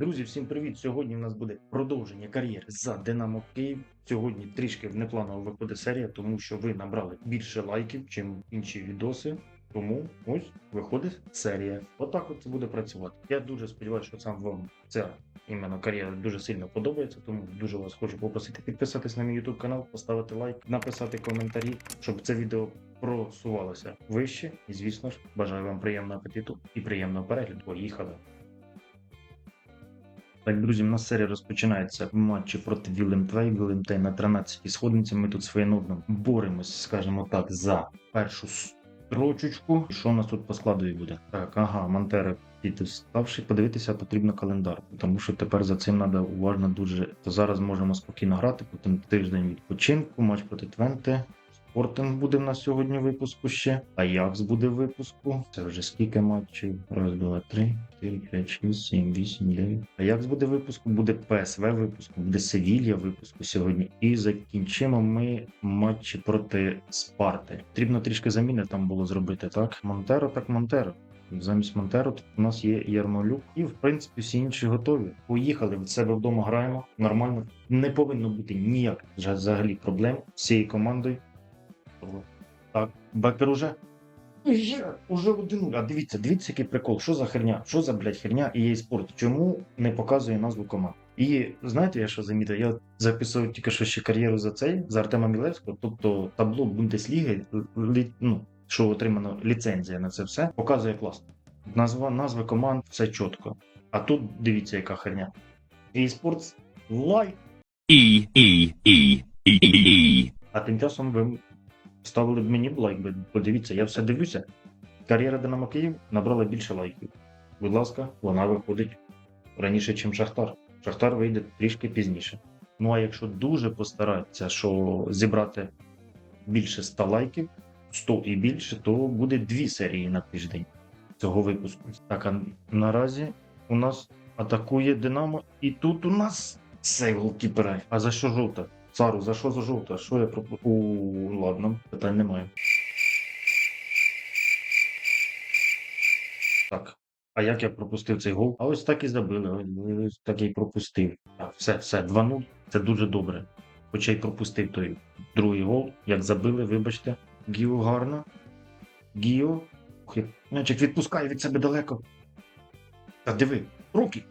Друзі, всім привіт! Сьогодні в нас буде продовження кар'єри за Динамо Київ. Сьогодні трішки внепланово виходить серія, тому що ви набрали більше лайків, ніж інші відоси. Тому ось виходить серія. Отак от це буде працювати. Я дуже сподіваюся, що сам вам ця іменно кар'єра дуже сильно подобається. Тому дуже вас хочу попросити підписатись на мій YouTube канал, поставити лайк, написати коментарі, щоб це відео просувалося вище. І звісно ж, бажаю вам приємного апетиту і приємного перегляду. Поїхали! Так, друзі, в нас серія розпочинається в матчі проти Вілемтвей. Вілемтвей на 13-й сходниці. Ми тут своєнудно боремось, скажімо так, за першу строчечку. І Що у нас тут по складу буде? Так, ага, Монтера підставши. Подивитися потрібно календар, тому що тепер за цим треба уважно дуже. То зараз можемо спокійно грати, потім тиждень відпочинку, матч проти Твенте. Спортинг буде в нас сьогодні в випуску ще. Аякс буде в випуску. Це вже скільки матчів? Раз, два, три, чотири, п'ять, шість, сім, вісім, дев'ять. Аякс буде в випуску, буде ПСВ випуску, буде Севілья випуску сьогодні. І закінчимо ми матчі проти Спарти. Потрібно трішки заміни там було зробити, так? Монтеро, так Монтеро. Замість Монтеро тут у нас є Ярмолюк, і в принципі всі інші готові. Поїхали від себе вдома. Граємо нормально. Не повинно бути ніяких взагалі проблем з цією командою. Так, Бекер уже. Є, уже один. А дивіться, дивіться, який прикол. Що за херня? Що за блядь, херня і є спорт? Чому не показує назву команд? І знаєте, я що замітив? Я записував тільки що ще кар'єру за цей, за Артема Мілевського, тобто табло Бундесліги, лі- ну, що отримано ліцензія на це все, показує класно. Назва, назви команд, все чітко. А тут дивіться, яка херня. І спорт лайк. E E E E E E. А тим часом ви ставили б мені б лайк, подивіться, я все дивлюся. Кар'єра Динамо Київ набрала більше лайків. Будь ласка, вона виходить раніше, ніж Шахтар. Шахтар вийде трішки пізніше. Ну а якщо дуже постаратися, що зібрати більше 100 лайків, 100 і більше, то буде дві серії на тиждень цього випуску. Так, а наразі у нас атакує Динамо, і тут у нас цей голкіпер. А за що жовта? Цару, за що за жовта? Що я пропу... У, ладно, питань немає. Так. А як я пропустив цей гол? А ось так і забили. Ось, так і пропустив. Все, все, 2-0. Це дуже добре. Хоча й пропустив той другий гол. Як забили, вибачте. Гіо гарно. Гіо. М'ячик відпускає від себе далеко. Та диви, руки.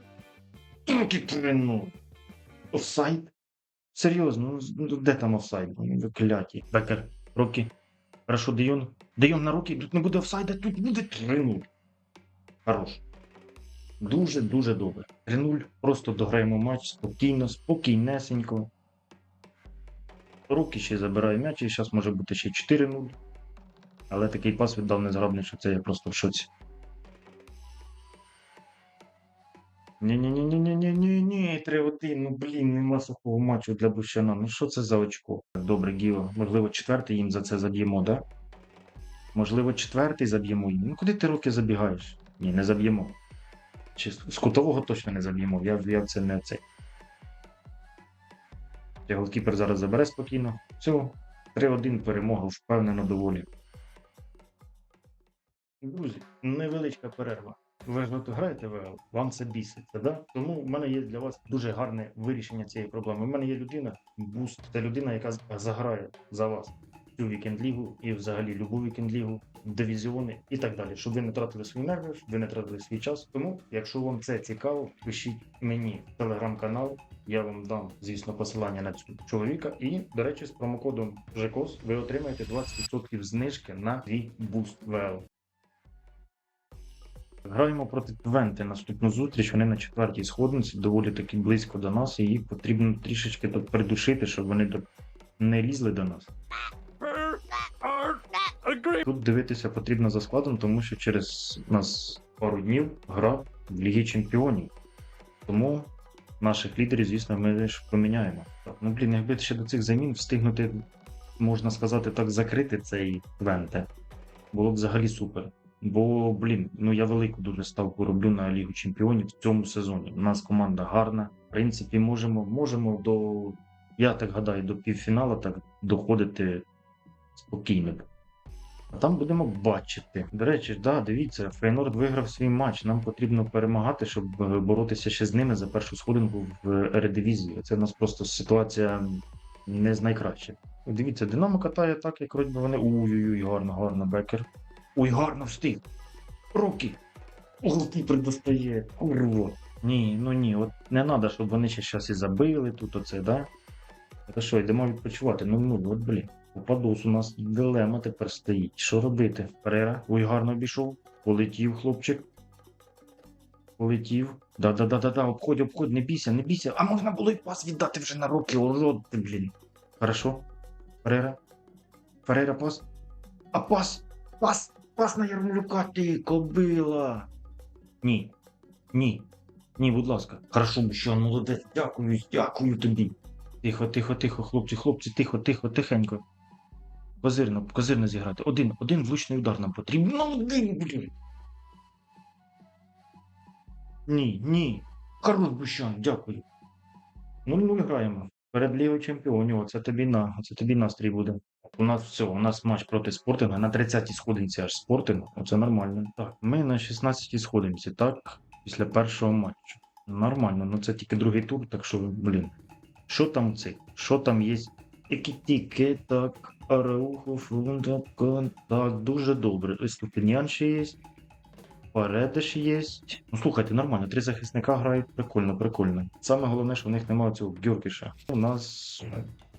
Руки ну. Офсайд. Серйозно, ну, ну де там офсайд? Ви кляті. Бекер, руки. Хорошо, Дейон. Дейон на руки, тут не буде офсайда, тут буде 3-0. Хорош. Дуже-дуже добре. 3-0. Просто дограємо матч спокійно, спокійнесенько. Руки ще забирає м'яч, і зараз може бути ще 4-0. Але такий пас віддав незграбний, що це я просто в шоці. Ні-ні-ні-ні-ні-ні-ні, 3-1, ну блін, нема сухого матчу для Бущана. Ну що це за очко? Добре, Гіо. Можливо, четвертий їм за це заб'ємо, да? Можливо, четвертий заб'ємо їм. Ну куди ти руки забігаєш? Ні, не заб'ємо. Чи з кутового точно не заб'ємо. Я, я це не цей. Голкіпер зараз забере спокійно. Все, 3-1 перемога, впевнено доволі. Друзі, невеличка перерва. Ви ж граєте в вам це біситься, да? Тому в мене є для вас дуже гарне вирішення цієї проблеми. У мене є людина, буст, це людина, яка заграє за вас цю вікенд-лігу і взагалі любу вікенд-лігу, дивізіони і так далі, щоб ви не тратили свої нерви, щоб ви не тратили свій час. Тому, якщо вам це цікаво, пишіть мені в телеграм-канал. Я вам дам, звісно, посилання на цього чоловіка. І, до речі, з промокодом ЖЕКОС ви отримаєте 20% знижки на свій буст ВЛ. Граємо проти Твенти наступну зустріч. Вони на четвертій сходниці, доволі таки близько до нас, і їх потрібно трішечки тут придушити, щоб вони не лізли до нас. Тут дивитися потрібно за складом, тому що через нас пару днів гра в Лігі Чемпіонів. Тому наших лідерів, звісно, ми ж поміняємо. Ну блін, якби ще до цих замін встигнути, можна сказати так, закрити цей Твенте, було б взагалі супер. Бо, блін, ну я велику дуже ставку роблю на Лігу Чемпіонів в цьому сезоні. У нас команда гарна. В принципі, можемо, можемо до, я так гадаю, до півфіналу так доходити спокійно. А там будемо бачити. До речі, да, дивіться, Фейнорд виграв свій матч. Нам потрібно перемагати, щоб е, боротися ще з ними за першу сходинку в Ередивізії. Це у нас просто ситуація не з найкращих. Дивіться, Динамо катає так, як вроді вони. Ой-ой-ой, гарно, гарно, Бекер. Ой, гарно встиг. Руки. Ти предостає. Курва. Ні, ну ні, от не треба, щоб вони ще щас і забили тут оце, да? Та що, йдемо відпочивати? Ну ну, от блін. Попадос, у нас дилема тепер стоїть. Що робити? Перера. Ой, гарно обійшов. Полетів, хлопчик. Полетів. Да-да-да-да-да, обходь, обходь, не бійся, не бійся. А можна було й пас віддати вже на руки, урод ти, блін. Хорошо. Ферера. Ферера пас. А пас! Пас! Пас на Ярмолюка, ти, кобила! Ні. Ні. Ні, будь ласка. Хорошо, Бущан, молодець, дякую, дякую тобі. Тихо, тихо, тихо, хлопці, хлопці, тихо, тихо, тихенько. Козирно, козирно зіграти. Один, один влучний удар нам потрібен. Ну, один, блін. Ні, ні. Хорош, Бущан, дякую. 0-0 граємо. Перед Лігою Чемпіонів, це тобі на, це тобі настрій буде. У нас все, у нас матч проти спортинга на 30-й сходинці аж спортинг. Це нормально. Так, ми на 16-й сходинці, так? Після першого матчу. Нормально, ну це тільки другий тур, так що, блін. Що там це? Що там є? Тільки так, Араухо, Фунда, так, дуже добре. Ось Ступіньян ще є. Паредиш є. Ну слухайте, нормально, три захисника грають. Прикольно, прикольно. Саме головне, що в них немає цього Гюркіша. У нас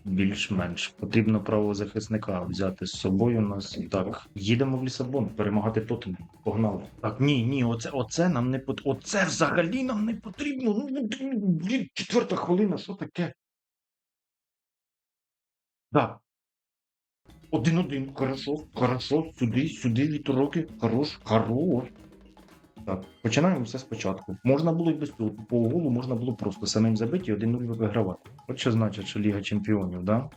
більш-менш потрібно правого захисника взяти з собою. У нас так. Їдемо в Лісабон, перемагати Тоттенхем. Погнали. Так, ні, ні, оце, оце нам не пот... Оце взагалі нам не потрібно. Ну, блін, четверта хвилина, що таке? Да. Один-один, хорошо, хорошо, сюди, сюди, вітороки, хорош, хорош. Так, починаємо все спочатку. Можна було й без цього по голу, можна було просто самим забити і 1-0 вигравати. От що значить, що Ліга Чемпіонів, да?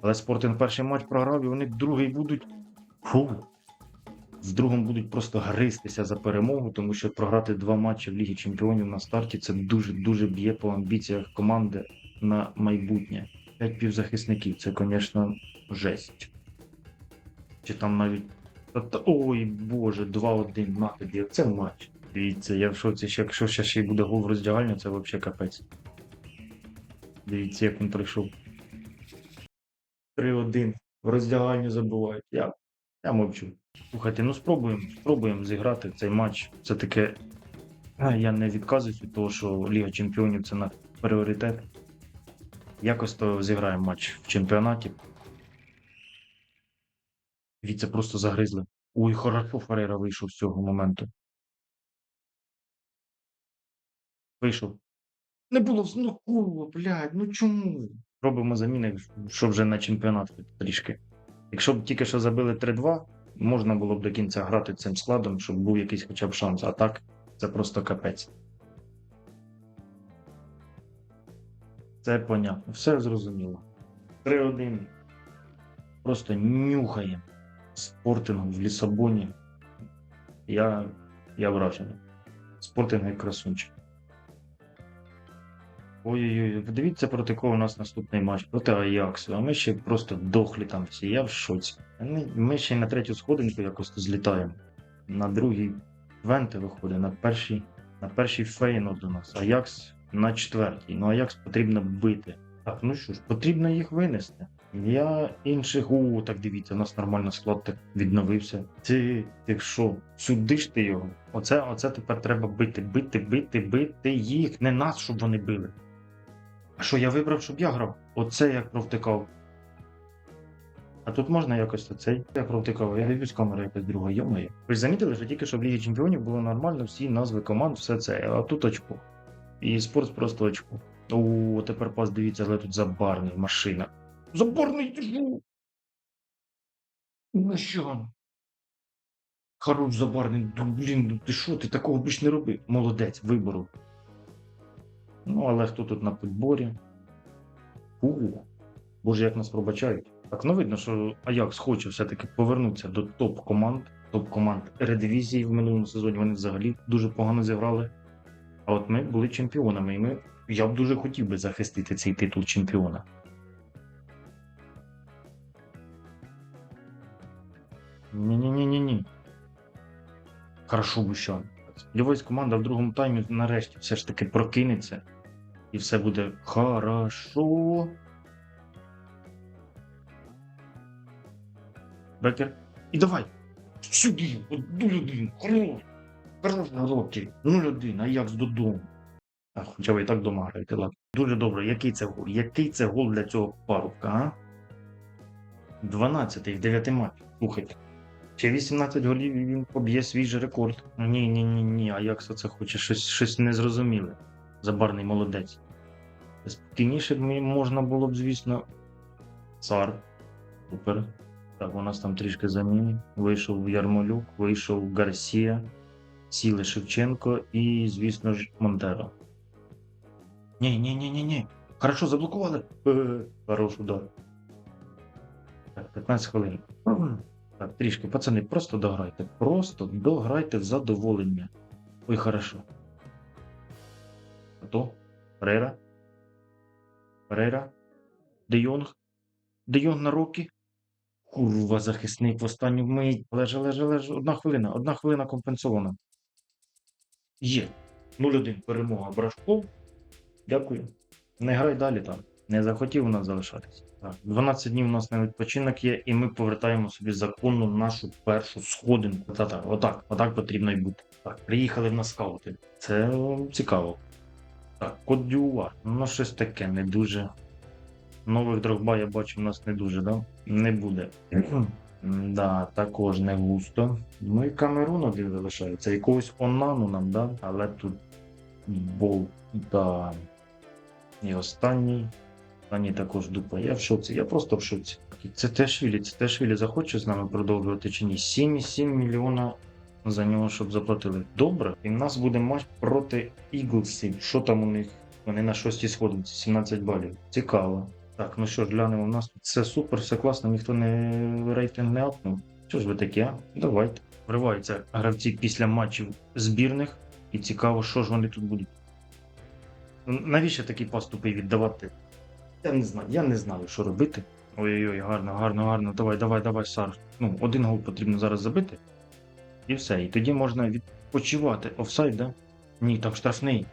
Але Спортинг перший матч програв, і вони другий будуть. Фу. В другому будуть просто гристися за перемогу, тому що програти два матчі в Лігі Чемпіонів на старті це дуже-дуже б'є по амбіціях команди на майбутнє. П'ять півзахисників, це, звісно, жесть. Чи там навіть. Та- Ой, Боже, 2-1 на тобі. Це матч. Дивіться, я в шоці, якщо ще, ще й буде гол в роздягальню, це взагалі капець. Дивіться, як він прийшов. 3-1. В роздягальню забувають. Я, я мовчу. Слухайте, ну спробуємо, спробуємо зіграти цей матч. Це таке. Я не відказуюсь від того, що Ліга Чемпіонів це наш пріоритет. Якось то зіграємо матч в чемпіонаті. Дивіться, просто загризли. Ой, хорошо Ферейра вийшов з цього моменту. Вийшов. Не було ну курва, блядь, ну чому? Робимо заміни, щоб вже на чемпіонат трішки. Якщо б тільки що забили 3-2, можна було б до кінця грати цим складом, щоб був якийсь хоча б шанс. А так, це просто капець. Це понятно, все зрозуміло. 3-1. Просто нюхаємо спортингу в Лісабоні. Я, я вражений. Спортинг як красунчик. Ой-ой-ой, подивіться, проти кого у нас наступний матч проти Аяксу, а ми ще просто дохлі там всі. Я в шоці. Ми, ще й на третю сходинку якось злітаємо. На другій Венте виходить, на першій, на першій Фейно до нас. Аякс на четвертій. Ну Аякс потрібно бити. Так, ну що ж, потрібно їх винести. Я інших. О, так дивіться, у нас нормально склад так відновився. Ти, ти що? Ж ти його. Оце, оце тепер треба бити, бити, бити, бити їх. Не нас, щоб вони били. А що я вибрав, щоб я грав? Оце як провтикав. А тут можна якось оцей. Я провтикав, я дивлюсь камера якась друга, йомає. Ви ж замітили, що тільки що в Лігі Чемпіонів було нормально, всі назви команд, все це, а тут очко. І спорт просто очко. О, тепер пас дивіться, але тут забарний машина. Забарний держу. Ну що? Хорош забарний, ну, блін, ну ти що, ти такого більш не робив? Молодець, вибору. Ну, але хто тут на підборі? Фу. Боже, як нас пробачають. Так, ну видно, що Аякс хоче все-таки повернутися до топ-команд. Топ-команд Ередивізії в минулому сезоні вони взагалі дуже погано зіграли. А от ми були чемпіонами, і ми. Я б дуже хотів би захистити цей титул чемпіона. Ні-ні-ні-ні-ні. Хорошо, Бущан. Сподіваюсь, команда в другому таймі нарешті все ж таки прокинеться. І все буде хорошо. Бекер. І давай. Сюди. Нуль один. Хорош. Хорош на роки. Нуль один. А як з додому. А, хоча ви і так дома граєте, ладно. Дуже добре. Який це гол? Який це гол для цього парубка, а? 12 в 9 матчах. Слухайте. Ще 18 голів і він поб'є свій же рекорд. Ні, ні, ні, ні. А як це хоче? Щось, щось незрозуміле. Забарний молодець. Спокійніше можна було б, звісно. Цар. Супер. Так, у нас там трішки замін. Вийшов Ярмолюк, вийшов Гарсія, сіли Шевченко і, звісно ж, Монтеро. Ні, ні, ні, ні, ні. Хорошо, заблокували. Хорош удар. Так, 15 хвилин. Так, трішки, пацани, просто дограйте. Просто дограйте в задоволення. Ой, хорошо. Хто? Перейра? Перейра? Де Йонг? Де Йонг на роки? Курва, захисник в останню мить. Леже, леже, леже. Одна хвилина, одна хвилина компенсована. Є. 0-1 перемога Брашков. Дякую. Не грай далі там. Не захотів у нас залишатися. Так, 12 днів у нас на відпочинок є, і ми повертаємо собі законну нашу першу сходинку. Та-та, отак, отак потрібно й бути. Так, приїхали в нас скаути. Це цікаво. Так, код Дюва. Ну, щось таке, не дуже. Нових дрогба я бачу, у нас не дуже, да? Не буде. Да, також не густо. Ну і Камерун один залишається. Якогось Онану нам, да? Але тут бол, да. І останній. Останній також дупа. Я в шоці, я просто в шоці. Це Тешвілі, це Тешвілі захоче з нами продовжувати чи ні? 7,7 мільйона за нього, щоб заплатили. Добре. І в нас буде матч проти Іглсів. Що там у них? Вони на шостій сходинці, 17 балів. Цікаво. Так, ну що ж, глянемо, у нас тут все супер, все класно, ніхто не рейтинг не апнув. Що ж ви такі, а? Давайте. Вриваються гравці після матчів збірних, і цікаво, що ж вони тут будуть. Навіщо такі поступи віддавати? Я не знаю, я не знаю, що робити. Ой-ой-ой, гарно, гарно, гарно. Давай, давай, давай, Сар. Ну, один гол потрібно зараз забити. І все. І тоді можна відпочивати. Офсайд, да? Ні, там штрафний.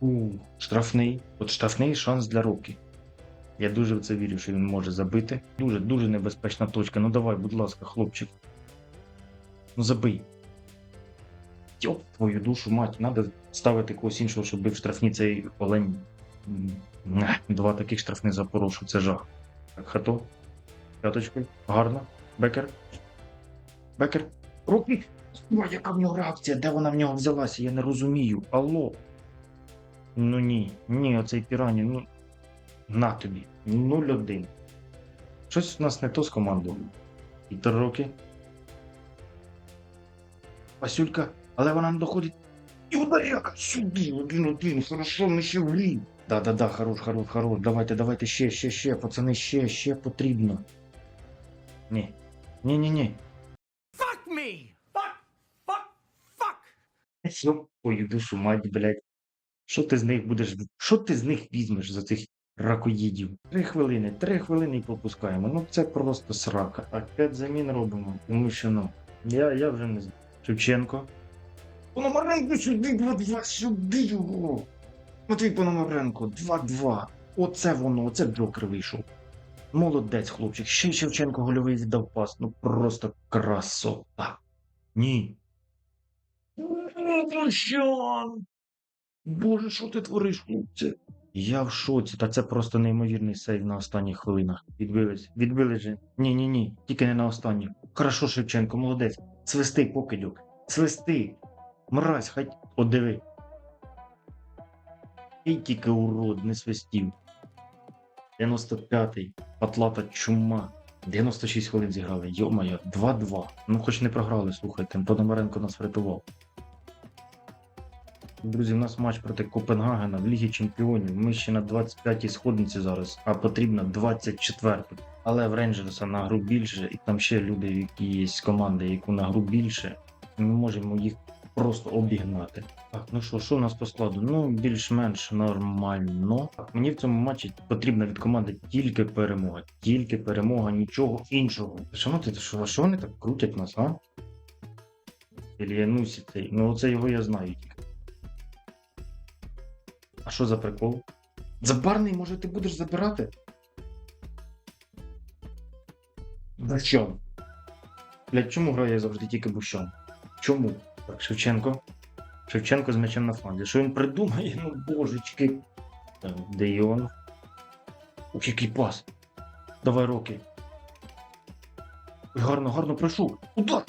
У, штрафний. От штрафний шанс для руки. Я дуже в це вірю, що він може забити. Дуже, дуже небезпечна точка. Ну давай, будь ласка, хлопчик. Ну забий. Йоп, твою душу, мать, треба ставити когось іншого, щоб бив штрафні цей олень. Два таких штрафних запорошу, це жах. Так, хато. П'яточкою. Гарно. Бекер. Бекер. Руки. Ой, яка в нього реакція? Де вона в нього взялася? Я не розумію. Алло. Ну ні, ні, оцей пірані, ну. На тобі. 0-1. Щось у нас не то з командою. І три роки. Васюлька, але вона не доходить. І ударяка сюди, один-один, хорошо, ми ще в лі. Да-да-да, хорош, хорош, хорош. Давайте, давайте ще, ще, ще, пацани, ще, ще потрібно. Ні. Ні-ні-ні. Fuck me! Fuck! Fuck! Fuck! Йоп, твою душу, мать, блядь. Що ти з них будеш. Що ти з них візьмеш за цих ракоїдів? Три хвилини, три хвилини і пропускаємо. Ну це просто срака. Так, п'ять замін робимо, тому що ну. Я, я вже не знаю. Шевченко. Пономаренко сюди, 2-2, сюди його. Матвій Пономаренко, 2-2. Оце воно, оце Джокер вийшов. Молодець, хлопчик. Ще й Шевченко гольовий віддав пас. Ну просто красота. Ні. Прощан! Боже, що ти твориш, хлопці? Я в шоці, та це просто неймовірний сейв на останніх хвилинах. Відбились, відбили же. Ні, ні, ні, тільки не на останніх. Хорошо, Шевченко, молодець. Свисти, покидьок. Свисти. Мразь, хай. От диви. І тільки урод, не свистів. 95-й. Патлата чума. 96 хвилин зіграли. Йо-моє, 2-2. Ну хоч не програли, слухайте. Пономаренко нас врятував. Друзі, у нас матч проти Копенгагена в Лігі Чемпіонів. Ми ще на 25-й сходниці зараз, а потрібно 24-ту. Але в Рейнджерса на гру більше, і там ще люди, які є з команди, яку на гру більше. Ми можемо їх просто обігнати. Так, ну що, що у нас по складу? Ну, більш-менш нормально. Так, мені в цьому матчі потрібна від команди тільки перемога. Тільки перемога, нічого іншого. Що ну ти що, що вони так крутять нас, а? Ільянусі цей. Ну оце його я знаю тільки. А що за прикол? Забарний, може, ти будеш забирати? Бущон. Блять, чому грає завжди тільки Бущон? Чому? Так, Шевченко. Шевченко з м'ячем на фланзі. Що він придумає? Ну божечки. Де Йон? Ух, який пас. Давай роки. Гарно, гарно пройшов. Удар!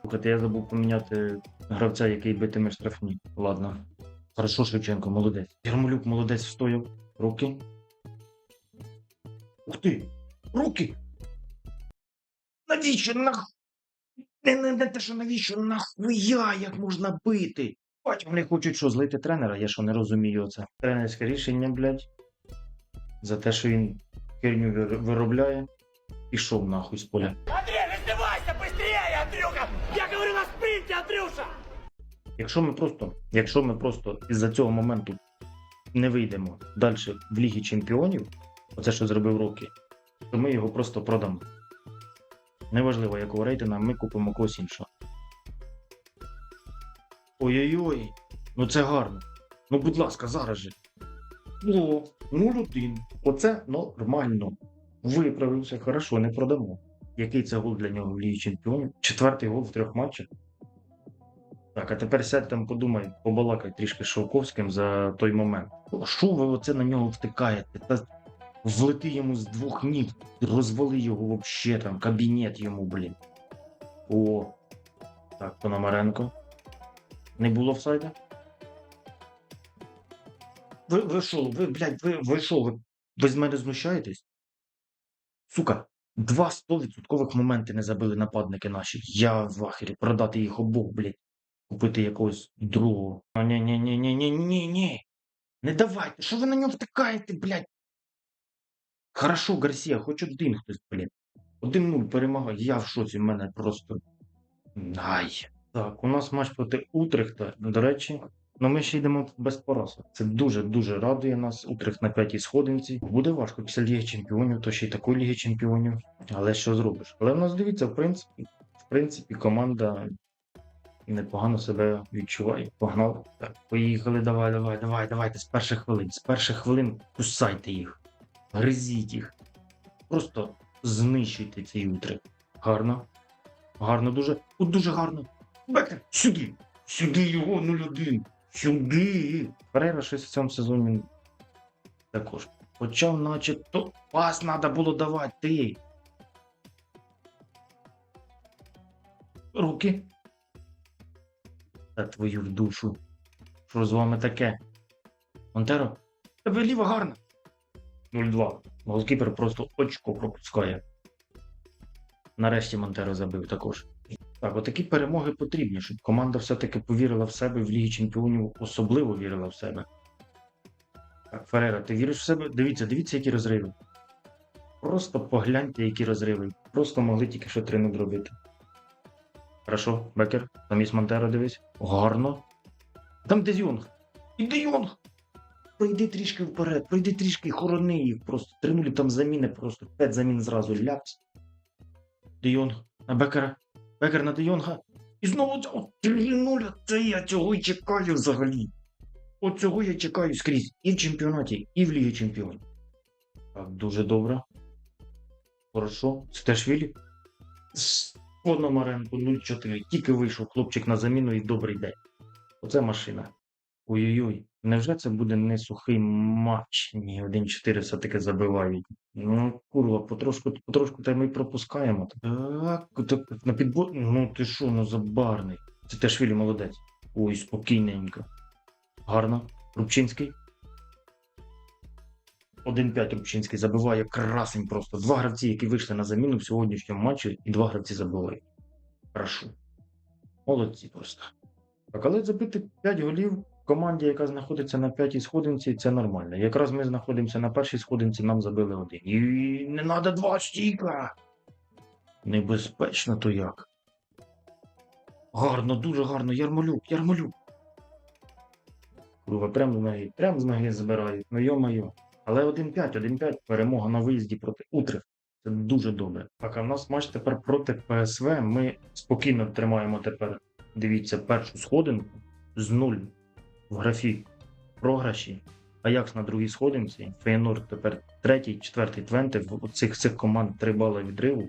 Слухайте, я забув поміняти гравця, який битиме штрафні. Ладно. Хорошо, Шевченко, молодець. Ярмолюк молодець встояв. Руки. Ух ти! Руки! Навіщо нах... Не, не, не те, що навіщо нахуя, як можна бити? Бать, вони хочуть що, злити тренера? Я що не розумію це. Тренерське рішення, блядь. За те, що він херню вир- виробляє. Пішов нахуй з поля. Андрей, раздевайся быстрее, Андрюха! Я говорю на спринте, Андрюша! Якщо ми просто, якщо ми просто із-за цього моменту не вийдемо далі в Лігі Чемпіонів, оце що зробив Рокі, то ми його просто продамо. Неважливо, якого рейтинга, ми купимо когось іншого. Ой-ой-ой, ну це гарно. Ну, будь ласка, зараз же. О, 0-1. Оце нормально. Виправився, хорошо, не продамо. Який це гол для нього в Лігі Чемпіонів? Четвертий гол в трьох матчах. Так, а тепер сядь там, подумай, побалакай трішки з Шовковським за той момент. Що ви оце на нього втикаєте? Та влети йому з двох ніг, розвали його вообще там, кабінет йому, блін. О. Так, Пономаренко. Не було офсайда? Ви, ви що, ви, блядь, ви, ви що, ви, ви з мене знущаєтесь? Сука, два 100% моменти не забили нападники наші. Я в ахері продати їх обох, блядь купити якогось другого. Ні, ні, ні, ні, ні, ні, ні. Не давайте. Що ви на нього втикаєте, блядь? Хорошо, Гарсія, хоч один хтось. Один нуль перемагає. Я в шоці, в мене просто. Ай. Так, у нас матч проти Утрехта. До речі, ну ми ще йдемо без поразок. Це дуже-дуже радує нас. Утрехт на п'ятій сходинці. Буде важко після Ліги Чемпіонів, то ще й такої Ліги Чемпіонів. Але що зробиш? Але в нас дивіться, в принципі, в принципі, команда непогано себе відчуває. Погнали. Так, поїхали, давай, давай, давай, давайте з перших хвилин. З перших хвилин кусайте їх, гризіть їх. Просто знищуйте цей утри. Гарно. Гарно дуже. От дуже гарно. Бекер, сюди! Сюди його 0-1. Сюди. Ферейра щось в цьому сезоні також. Почав, наче то пас треба було давати. Ти. Руки. Та твою душу. Що з вами таке? Монтеро? Тебе ліва гарна. 0-2. Голкіпер просто очко пропускає. Нарешті Монтеро забив також. Так, отакі перемоги потрібні, щоб команда все-таки повірила в себе в Лігі Чемпіонів, особливо вірила в себе. Так, Ферера, ти віриш в себе? Дивіться, дивіться, які розриви. Просто погляньте, які розриви. Просто могли тільки що 3 робити. Хорошо, Бекер, там є Монтеро, дивись. Гарно. Там Де Йонг. І Де Йонг. Пройди трішки вперед, пройди трішки, хорони їх просто. Тринулі там заміни просто. П'ять замін зразу ляпс. Де Йонг. На Бекера. Бекер на Де Йонга. І знову це- о, 3-0. Це я цього й чекаю взагалі. От цього я чекаю скрізь. І в чемпіонаті, і в Лігі Чемпіонів. Так, дуже добре. Хорошо. Стешвілі. Пономаренко 0-4. Тільки вийшов хлопчик на заміну і добрий день. Оце машина. Ой-ой-ой. Невже це буде не сухий матч? Ні, 1-4 все-таки забивають. Ну, курва, потрошку, потрошку та й ми пропускаємо. Так, так на підбор. Ну ти що, ну забарний. Це теж Вілі молодець. Ой, спокійненько. Гарно. Рубчинський. 1-5 Рубчинський забиває красень просто. Два гравці, які вийшли на заміну в сьогоднішньому матчі, і два гравці забивають. Хорошо. Молодці просто. Так, але забити 5 голів команді, яка знаходиться на п'ятій сходинці, це нормально. Якраз ми знаходимося на першій сходинці, нам забили один. І не треба два стійка. Небезпечно то як. Гарно, дуже гарно. Ярмолюк, Ярмолюк. Курва, прямо з ноги, прямо з ноги забирають. Ну йо-моє. Але 1-5, 1-5 перемога на виїзді проти Утрех. Це дуже добре. Так, а в нас матч тепер проти ПСВ. Ми спокійно тримаємо тепер, дивіться, першу сходинку з нуль в графі програші. Аякс на другій сходинці, Фейнор тепер третій, четвертий, Твенте. В цих, цих команд три бали відриву.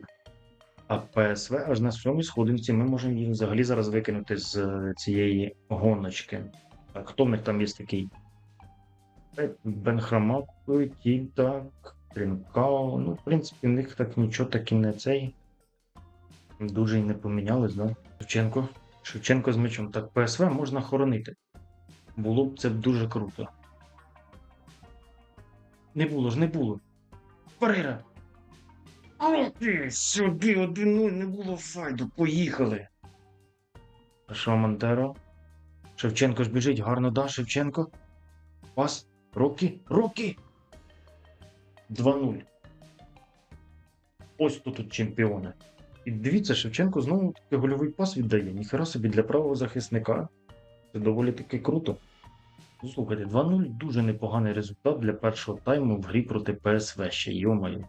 А ПСВ аж на сьомій сходинці ми можемо їх взагалі зараз викинути з е, цієї гоночки. Так, хто в них там є такий? Е, Бенхрамак, так, Трінкао. Ну, в принципі, в них так нічого так і не цей. Дуже й не помінялись, да? Шевченко. Шевченко з мечом. Так, ПСВ можна хоронити. Було б це дуже круто. Не було ж, не було. Фарейра! Окей, сюди 1-0, не було файду, поїхали. Що, Монтеро? Шевченко ж біжить, гарно да, Шевченко. Пас. Рокі, Рокі! 2-0. Ось тут тут чемпіони. І дивіться, Шевченко знову таки гольовий пас віддає. Ніхера собі для правого захисника. Це доволі таки круто. Ну, Слухайте, 2-0 дуже непоганий результат для першого тайму в грі проти ПСВ ще, йомаю.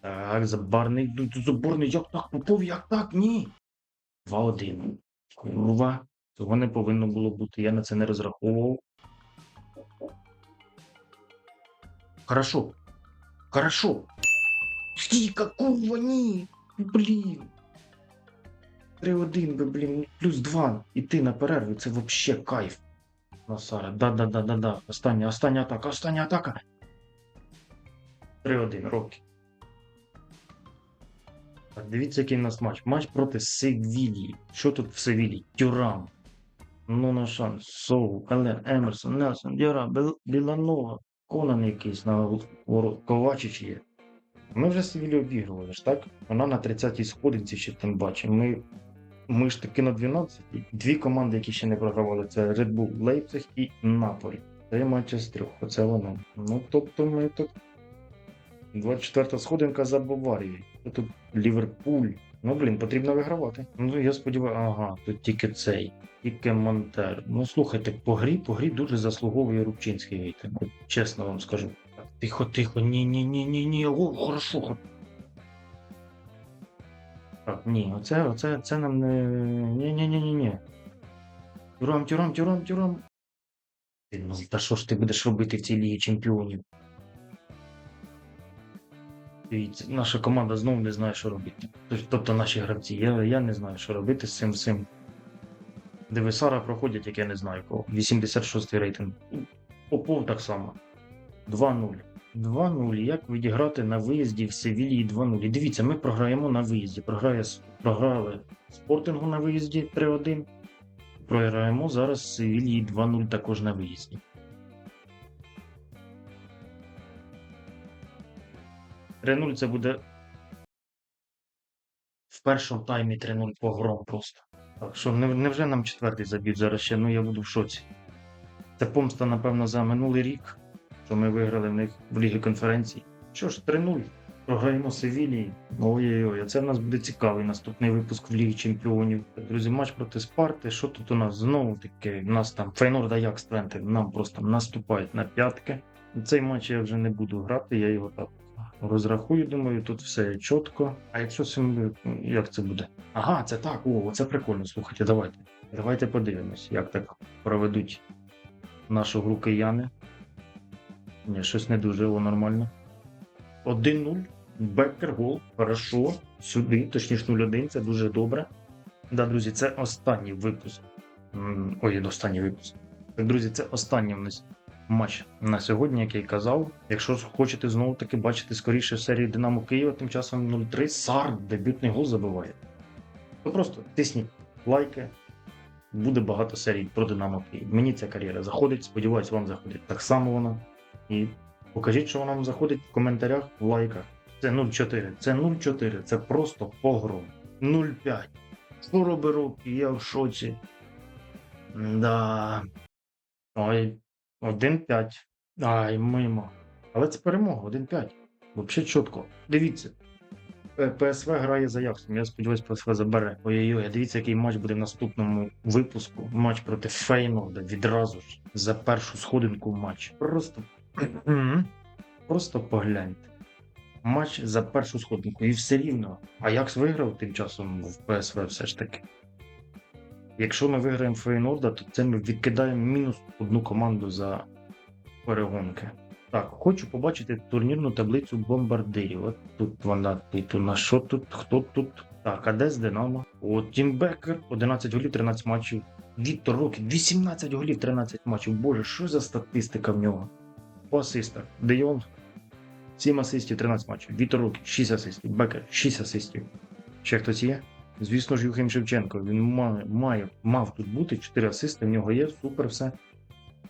Так, забарний, ну, заборний, як так, Попов, як так? Ні. 2-1. Курва. Цього не повинно було бути, я на це не розраховував. Хорошо. Хорошо. Скільки, курва, ні. Блін. 3-1, би, блін, плюс 2. Іти на перерву, це вообще кайф. Насара. Да-да-да-да-да. Остання, остання атака, остання атака. 3-1, Рокі. Так, дивіться, який в нас матч. Матч проти Севілії. Що тут в Севілії? Тюрам. Ноношан, Соу, Кален, Емерсон, Нелсон, Дюра, Бел- Біланова, Конан якийсь на Ковачич є. Ми вже Севілію обігрували ж, так? Вона на 30-й сходинці ще тим бачимо. Ми, ми ж таки на 12-й. Дві команди, які ще не програвали, це Red Bull Лейпциг і Наполі. Три матчі з трьох. Оце воно. Ну, тобто ми тут 24-та сходинка за Баварією. Тут Ліверпуль. Ну, блін, потрібно вигравати. Ну, я сподіваюся, ага, тут тільки цей, тільки Монтер. Ну, слухайте, по грі, по грі дуже заслуговує Рубчинський вийти. Чесно вам скажу. Тихо, тихо, ні, ні, ні, ні, ні. О, хорошо. Ні, оце, оце, це нам не. Ні, ні, ні, ні, ні. Тюрам, тюрам, тюрам, тюрам. Ти, Ну, та що ж ти будеш робити в цій лігі чемпіонів? Дивіться, наша команда знову не знає, що робити. Тобто- наші гравці. Я, я не знаю, що робити з цим всім. Девисара проходять, як я не знаю кого. 86 й рейтинг. Попов так само. 2-0. 2-0. Як відіграти на виїзді в Севілії 2-0? Дивіться, ми програємо на виїзді. Програє, програли спортингу на виїзді 3-1. Програємо зараз Севілії 2-0 також на виїзді. Три-нуль це буде в першому таймі 3-0 погром просто. Так що невже нам четвертий заб'ють зараз ще? Ну я буду в шоці. Це помста, напевно, за минулий рік, що ми виграли в них в Лігі конференцій. Що ж, 3-0. Програємо Севілії. Ой-ой-ой, а це в нас буде цікавий наступний випуск в Лігі Чемпіонів. Друзі, матч проти Спарти. Що тут у нас знову таки? У нас там Фейнорд Аякс Твенте нам просто наступають на п'ятки. Цей матч я вже не буду грати, я його так розрахую, думаю, тут все чітко. А якщо сим... як це буде? Ага, це так, о, це прикольно. Слухайте, давайте. Давайте подивимось, як так проведуть нашу гру кияни. Ні, щось не дуже о, нормально. 1-0. Беккер гол. Хорошо. Сюди, точніше 0-1, це дуже добре. Да, друзі, це останній випуск. Ой, останній випуск. Так, друзі, це останній в нас матч на сьогодні, як я й казав. Якщо хочете знову таки бачити скоріше серію Динамо Києва, тим часом 0-3, Сар дебютний гол забиває. То просто тисніть лайки. Буде багато серій про Динамо Київ. Мені ця кар'єра заходить, сподіваюсь, вам заходить так само вона. І покажіть, що вона вам заходить в коментарях, в лайках. Це 0,4. Це 0,4. Це просто погром. 0,5. Що робить руки? Я в шоці. Да. Ой, 1-5. Ай, мимо. Але це перемога, 1-5. Взагалі чітко. Дивіться. ПСВ грає за Яксом. Я сподіваюся, ПСВ забере. Ой-ой-ой, дивіться, який матч буде в наступному випуску. Матч проти Фейнорда відразу ж за першу сходинку матч. Просто. Просто погляньте. Матч за першу сходинку. І все рівно. Аякс виграв тим часом в ПСВ все ж таки. Якщо ми виграємо Фейнорда, то це ми відкидаємо мінус одну команду за перегонки. Так, хочу побачити турнірну таблицю бомбардирів. От тут вона тут у нас що тут? Хто тут? Так, а де з Динамо? От Тім Беккер, 11 голів, 13 матчів. Віктор Рокет, 18 голів, 13 матчів. Боже, що за статистика в нього? По асистах. Де Йонг, 7 асистів, 13 матчів. Віктор Рокет, 6 асистів. Беккер, 6 асистів. Ще хтось є? Звісно ж, Юхим Шевченко. Він має, має, мав тут бути 4 асисти, в нього є, супер все.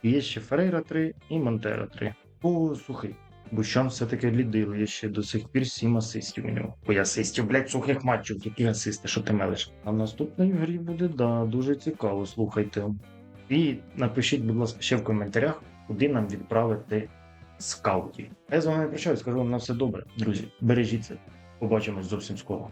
Є ще Ферейра 3 і Монтера 3. О, слухай, Бущан все-таки лідирує ще до сих пір 7 асистів у нього. Ой, асистів, блядь, сухих матчів, які асисти, що ти мелиш. А в наступній грі буде, да, дуже цікаво, слухайте. І напишіть, будь ласка, ще в коментарях, куди нам відправити скаутів. Я з вами прощаюсь, скажу вам на все добре, друзі. Бережіться. Побачимось зовсім скоро.